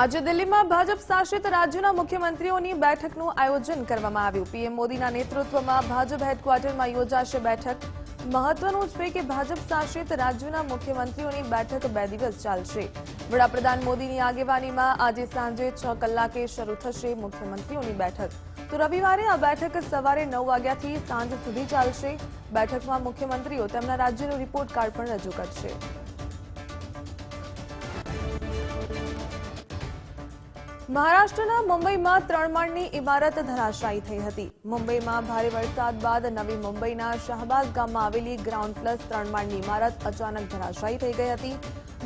આજે દિલ્હીમાં ભાજપ શાસિત રાજ્યોના મુખ્યમંત્રીઓની બેઠકનું આયોજન કરવામાં આવ્યું. પીએમ મોદીના નેતૃત્વમાં ભાજપ હેડક્વાર્ટરમાં યોજાશે બેઠક. મહત્વનું છે કે ભાજપ શાસિત રાજ્યોના મુખ્યમંત્રીઓની બેઠક બે દિવસ ચાલશે. વડાપ્રધાન મોદીની આગેવાનીમાં આજે સાંજે છ કલાકે શરૂ થશે મુખ્યમંત્રીઓની બેઠક. તો રવિવારે આ બેઠક સવારે નવ વાગ્યાથી સાંજ સુધી ચાલશે. બેઠકમાં મુખ્યમંત્રીઓ તેમના રાજ્યનો રિપોર્ટ કાર્ડ પણ રજૂ કરશે. મહારાષ્ટ્રના મુંબઈમાં ત્રણ માળની ઇમારત ધરાશાયી થઈ હતી. મુંબઈમાં ભારે વરસાદ બાદ નવી મુંબઈના શાહબાગ ગામમાં આવેલી ગ્રાઉન્ડ પ્લસ ત્રણ માળની ઇમારત અચાનક ધરાશાયી થઈ ગઈ હતી.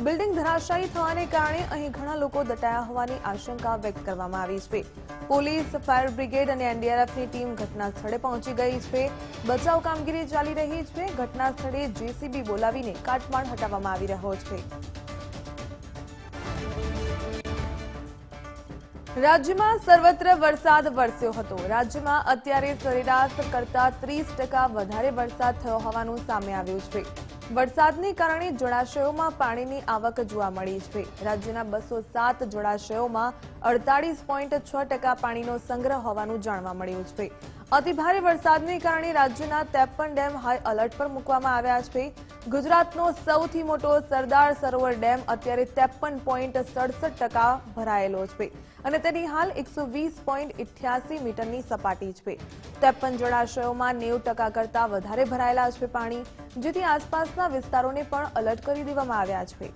બિલ્ડિંગ ધરાશાયી થવાને કારણે અહીં ઘણા લોકો દટાયા હોવાની આશંકા વ્યક્ત કરવામાં આવી છે. પોલીસ, ફાયર બ્રિગેડ અને એનડીઆરએફની ટીમ ઘટના સ્થળે પહોંચી ગઈ છે. બચાવ કામગીરી ચાલી રહી છે. ઘટના સ્થળે જેસીબી બોલાવીને કાટમાળ હટાવવામાં આવી રહ્યો છે. રાજ્યમાં સર્વત્ર વરસાદ વરસ્યો હતો. રાજ્યમાં અત્યારે સરેરાશ કરતા ત્રીસ ટકા વધારે વરસાદ થયો હોવાનું સામે આવ્યું છે. વરસાદને કારણે જળાશયોમાં પાણીની આવક જોવા મળી છે. રાજ્યના બસો સાત જળાશયોમાં અડતાળીસ પોઈન્ટ છ ટકા પાણીનો સંગ્રહ હોવાનું જાણવા મળ્યું છે. અતિભારે વરસાદને કારણે રાજ્યના ત્રેપન ડેમ હાઈ એલર્ટ પર મૂકવામાં આવ્યા છે. ગુજરાતનો સૌથી મોટો સરદાર સરોવર ડેમ અત્યારે ત્રેપન પોઈન્ટ સડસઠ ટકા ભરાયેલો છે. અને તેની હાલ એકસો વીસ પોઈન્ટ ઇઠ્યાસી મીટરની સપાટી છે. ત્રેપન જળાશયોમાં નેવું ટકા કરતાં વધારે ભરાયેલા છે પાણી, જેથી આસપાસના વિસ્તારોને પણ અલર્ટ કરી દેવામાં આવ્યા છે.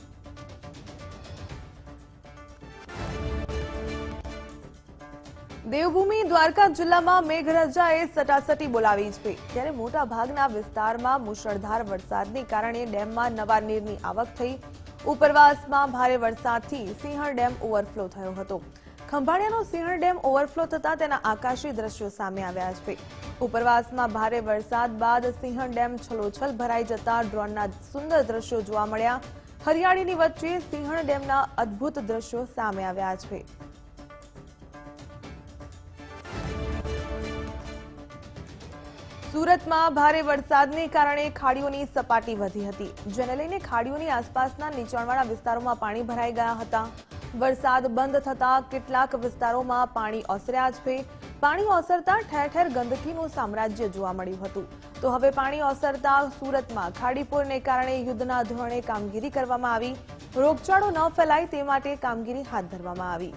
દેવભૂમિ દ્વારકા જિલ્લામાં મેઘરાજાએ સટાસટી બોલાવી છે. ત્યારે મોટા ભાગના વિસ્તારમાં મુશળધાર વરસાદને કારણે ડેમમાં નવા નીરની આવક થઈ. ઉપરવાસમાં ભારે વરસાદથી સિંહણ ડેમ ઓવરફ્લો થયો હતો. ખંભાળિયાનો સિંહણ ડેમ ઓવરફ્લો થતા તેના આકાશી દ્રશ્યો સામે આવ્યા છે. ઉપરવાસમાં ભારે વરસાદ બાદ સિંહણ ડેમ છલોછલ ભરાઈ જતા ડ્રોનના સુંદર દ્રશ્યો જોવા મળ્યા. હરિયાળીની વચ્ચે સિંહણ ડેમના અદ્ભુત દ્રશ્યો સામે આવ્યા છે. સુરતમાં ભારે વરસાદને કારણે ખાડીઓની સપાટી વધી હતી. જેને લઈને ખાડીઓની આસપાસના નીચાણવાળા વિસ્તારોમાં પાણી ભરાઈ ગયા હતા. વરસાદ બંધ થતા કેટલાક વિસ્તારોમાં પાણી ઓસર્યા છે. પાણી ઓસરતા ઠેર ઠેર ગંદકીનું સામ્રાજ્ય જોવા મળ્યું હતું. તો હવે પાણી ઓસરતા સુરતમાં ખાડીપુરને કારણે યુદ્ધના ધોરણે કામગીરી કરવામાં આવી. રોગચાળો ન ફેલાય તે માટે કામગીરી હાથ ધરવામાં આવી.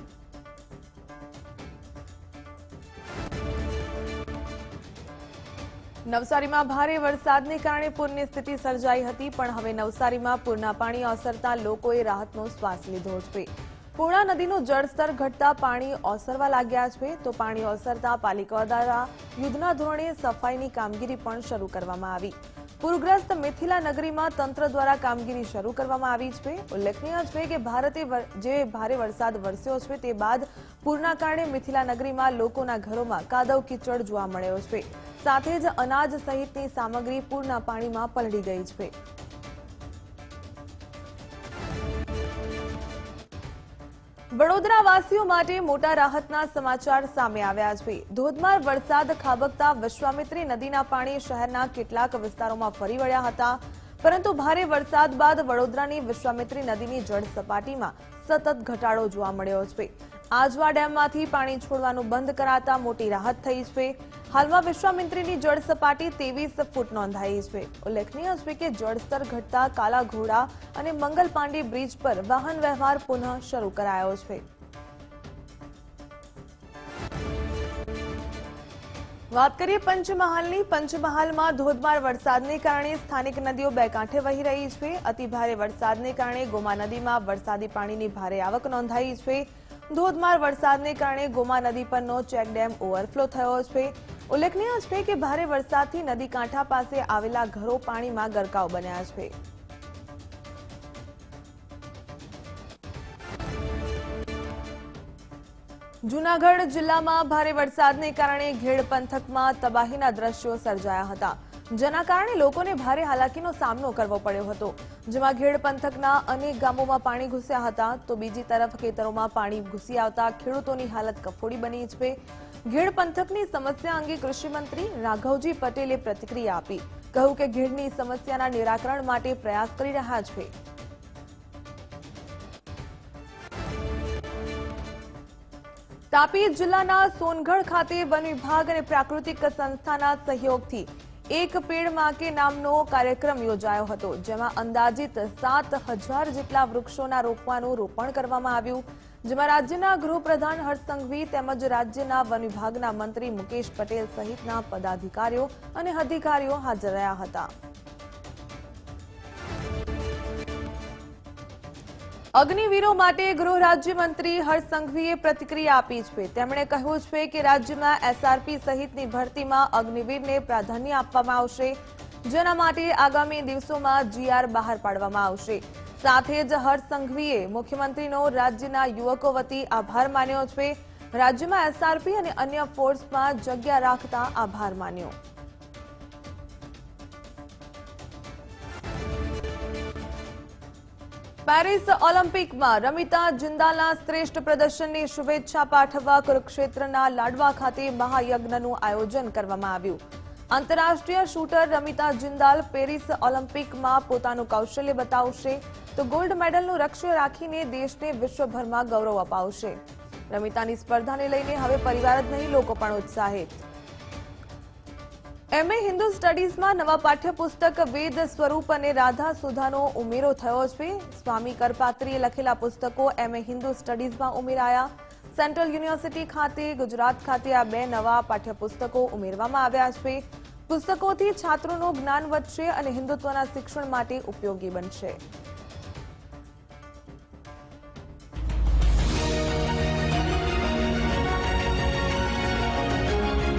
નવસારીમાં ભારે વરસાદને કારણે પૂરની સ્થિતિ સર્જાઈ હતી, પણ હવે નવસારીમાં પૂરના પાણી ઓસરતા લોકોએ રાહતનો શ્વાસ લીધો છે. પૂર્ણા નદીનું જળસ્તર ઘટતા પાણી ઓસરવા લાગ્યા છે, તો પાણી ઓસરતા પાલિકા દ્વારા યુદ્ધના ધોરણે સફાઈની કામગીરી પણ શરૂ કરવામાં આવી. પૂરગ્રસ્ત મિથિલા નગરીમાં તંત્ર દ્વારા કામગીરી શરૂ કરવામાં આવી છે. ઉલ્લેખનીય છે કે ભારતે જે ભારે વરસાદ વરસ્યો છે, તે બાદ પૂરના કારણે મિથિલા નગરીમાં લોકોના ઘરોમાં કાદવ કીચડ જોવા મળ્યો છે. સાથે જ અનાજ સહિતની સામગ્રી પૂરના પાણીમાં પલળી ગઈ છે. વડોદરાવાસીઓ માટે મોટા રાહતના સમાચાર સામે આવ્યા છે. ધોધમાર વરસાદ ખાબકતા વિશ્વામિત્રી નદીના પાણી શહેરના કેટલાક વિસ્તારોમાં ફરી વળ્યા હતા. પરંતુ ભારે વરસાદ બાદ વડોદરાની વિશ્વામિત્રી નદીની જળ સપાટીમાં સતત ઘટાડો જોવા મળ્યો છે. આજવા ડેમમાંથી પાણી છોડવાનું બંધ કરાતા મોટી રાહત થઈ છે. હાલમાં વિશ્વામિત્રીની જળ સપાટી ત્રેવીસ ફૂટ નોંધાઈ છે. ઉલ્લેખનીય છે કે જળસ્તર ઘટતા કાલા ઘોડા અને મંગલ પાંડે બ્રિજ પર વાહન વ્યવહાર પુનઃ શરૂ કરાયો છે. વાત કરીએ પંચમહાલની. પંચમહાલમાં ધોધમાર વરસાદને કારણે સ્થાનિક નદીઓ બે કાંઠે વહી રહી છે. અતિભારે વરસાદને કારણે ગોમા નદીમાં વરસાદી પાણીની ભારે આવક નોંધાઈ છે. ધોધમાર વરસાદને કારણે ગોમા નદી પરનો ચેકડેમ ઓવરફ્લો થયો છે. ઉલ્લેખનીય છે કે ભારે વરસાદથી નદી કાંઠા પાસે આવેલા ઘરો પાણીમાં ગરકાવ બન્યા છે. જૂનાગઢ જિલ્લામાં ભારે વરસાદને કારણે ઘેડ પંથકમાં તબાહીના દ્રશ્યો સર્જાયા હતા. જેના કારણે લોકોને ભારે હાલાકીનો સામનો કરવો પડ્યો હતો. જેમાં ઘેડ પંથકના અનેક ગામોમાં પાણી ઘૂસ્યા હતા, તો બીજી તરફ ખેતરોમાં પાણી ઘૂસી આવતા ખેડૂતોની હાલત કફોડી બની છે. ઘેડ પંથકની સમસ્યા અંગે કૃષિમંત્રી રાઘવજી પટેલે પ્રતિક્રિયા આપી. કહ્યું કે ઘેડની સમસ્યાના નિરાકરણ માટે પ્રયાસ કરી રહ્યા છે. તાપી જિલ્લાના સોનગઢ ખાતે વન વિભાગ અને પ્રાકૃતિક સંસ્થાના સહયોગથી એક પેડ માકે નામનો કાર્યક્રમ યોજાયો હતો, જેમાં અંદાજિત સાત હજાર જેટલા વૃક્ષોના રોપવાનું રોપણ કરવામાં આવ્યું. જેમાં રાજ્યના ગૃહપ્રધાન હર્ષ સંઘવી તેમજ રાજ્યના વન વિભાગના મંત્રી મુકેશ પટેલ સહિતના પદાધિકારીઓ અને અધિકારીઓ હાજર રહ્યા હતા. અગ્નિવીરો માટે ગૃહ રાજ્યમંત્રી હર્ષ પ્રતિક્રિયા આપી છે. તેમણે કહ્યું છે કે રાજ્યમાં એસઆરપી સહિતની ભરતીમાં અગ્નિવીરને પ્રાધાન્ય આપવામાં આવશે, જેના માટે આગામી દિવસોમાં જીઆર બહાર પાડવામાં આવશે. સાથે જ હર્ષ મુખ્યમંત્રીનો રાજ્યના યુવકો વતી આભાર માન્યો છે. રાજ્યમાં એસઆરપી અને અન્ય ફોર્સમાં જગ્યા રાખતા આભાર માન્યો. પેરિસ ઓલિમ્પિકમાં રમિતા જિંદાલના શ્રેષ્ઠ પ્રદર્શનની શુભેચ્છા પાઠવવા કુરુક્ષેત્રના લાડવા ખાતે મહાયજ્ઞનું આયોજન કરવામાં આવ્યું. આંતરરાષ્ટ્રીય શૂટર રમિતા જિંદાલ પેરિસ ઓલિમ્પિકમાં પોતાનું કૌશલ્ય બતાવશે તો ગોલ્ડ મેડલનું લક્ષ્ય રાખીને દેશને વિશ્વભરમાં ગૌરવ અપાવશે. રમિતાની સ્પર્ધાને લઈને હવે પરિવાર જ નહીં, લોકો પણ ઉત્સાહિત. એમએ હિન્દુ સ્ટડીઝમાં નવા પાઠ્યપુસ્તક વેદ સ્વરૂપ અને રાધા સુધાનો ઉમેરો થયો છે. સ્વામી કરપાત્રીએ લખેલા પુસ્તકો એમએ હિન્દુ સ્ટડીઝમાં ઉમેરાયા. સેન્ટ્રલ યુનિવર્સિટી ખાતે, ગુજરાત ખાતે આ બે નવા પાઠ્યપુસ્તકો ઉમેરવામાં આવ્યા છે. પુસ્તકોથી છાત્રોનું જ્ઞાન વધશે અને હિન્દુત્વના શિક્ષણ માટે ઉપયોગી બનશે.